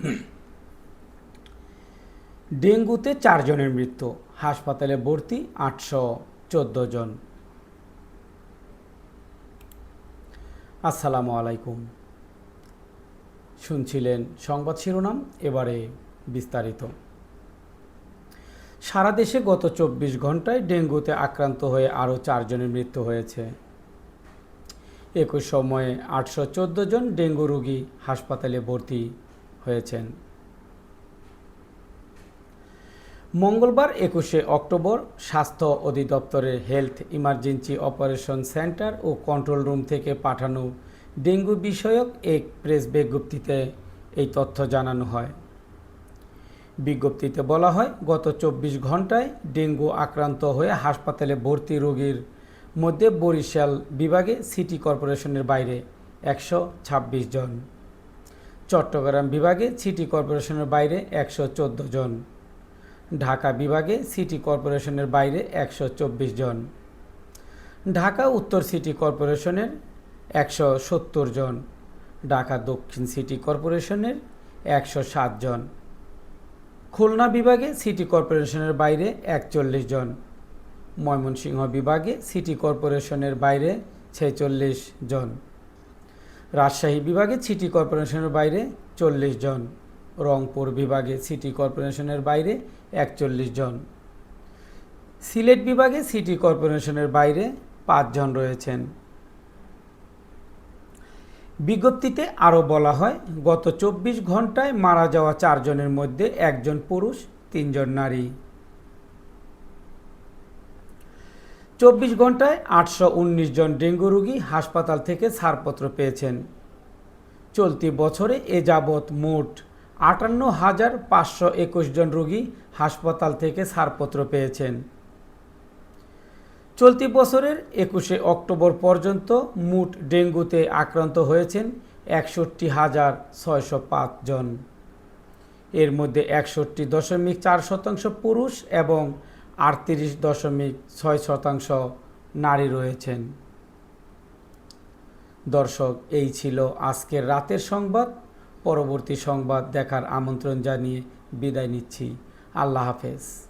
ডেঙ্গুতে চারজনের মৃত্যু, হাসপাতালে ভর্তি আটশো চোদ্দ জন। আসসালামু আলাইকুম। শুনছিলেন সংবাদ শিরোনাম, এবারে বিস্তারিত। সারা দেশে গত চব্বিশ ঘন্টায় ডেঙ্গুতে আক্রান্ত হয়ে আরও চারজনের মৃত্যু হয়েছে। একই সময়ে আটশো চোদ্দ জন ডেঙ্গু রোগী হাসপাতালে ভর্তি হয়েছেন। মঙ্গলবার একুশে অক্টোবর স্বাস্থ্য অধিদপ্তরের হেলথ ইমার্জেন্সি অপারেশন সেন্টার ও কন্ট্রোল রুম থেকে পাঠানো ডেঙ্গু বিষয়ক এক প্রেস বিজ্ঞপ্তিতে এই তথ্য জানানো হয়। বিজ্ঞপ্তিতে বলা হয়, গত চব্বিশ ঘন্টায় ডেঙ্গু আক্রান্ত হয়ে হাসপাতালে ভর্তি রোগীর মধ্যে বরিশাল বিভাগে সিটি কর্পোরেশনের বাইরে একশো ছাব্বিশ জন। চট্টগ্রাম বিভাগে সিটি কর্পোরেশনের বাইরে একশো চোদ্দ জন। ঢাকা বিভাগে সিটি কর্পোরেশনের বাইরে একশো চব্বিশ জন। ঢাকা উত্তর সিটি কর্পোরেশনের একশো সত্তর জন। ঢাকা দক্ষিণ সিটি কর্পোরেশনের একশো সাত জন। খুলনা বিভাগে সিটি কর্পোরেশনের বাইরে একচল্লিশ জন। ময়মনসিংহ বিভাগে সিটি কর্পোরেশনের বাইরে ছেচল্লিশ জন। রাজশাহী বিভাগে সিটি কর্পোরেশনের বাইরে চল্লিশ জন। রংপুর বিভাগে সিটি কর্পোরেশনের বাইরে একচল্লিশ জন। সিলেট বিভাগে সিটি কর্পোরেশনের বাইরে পাঁচজন রয়েছেন। বিজ্ঞপ্তিতে আরও বলা হয়, গত চব্বিশ ঘন্টায় মারা যাওয়া চারজনের মধ্যে একজন পুরুষ, তিনজন নারী। চব্বিশ ঘন্টায় আটশো উনিশ জন ডেঙ্গু রোগী হাসপাতাল থেকে ছাড়পত্র পেয়েছেন। চলতি বছরে এ যাবৎ মোট আটান্ন হাজার পাঁচশো একুশ জন রোগী হাসপাতাল থেকে ছাড়পত্র পেয়েছেন। চলতি বছরের একুশে অক্টোবর পর্যন্ত মোট ডেঙ্গুতে আক্রান্ত হয়েছেন একষট্টি হাজার ছয়শো জন। এর মধ্যে একষট্টি দশমিক চার শতাংশ পুরুষ এবং আটত্রিশ দশমিক ছয় শতাংশ নারী রয়েছেন। দর্শক, এই ছিল আজকের রাতের সংবাদ। পরবর্তী সংবাদ দেখার আমন্ত্রণ জানিয়ে বিদায় নিচ্ছি। আল্লাহ হাফেজ।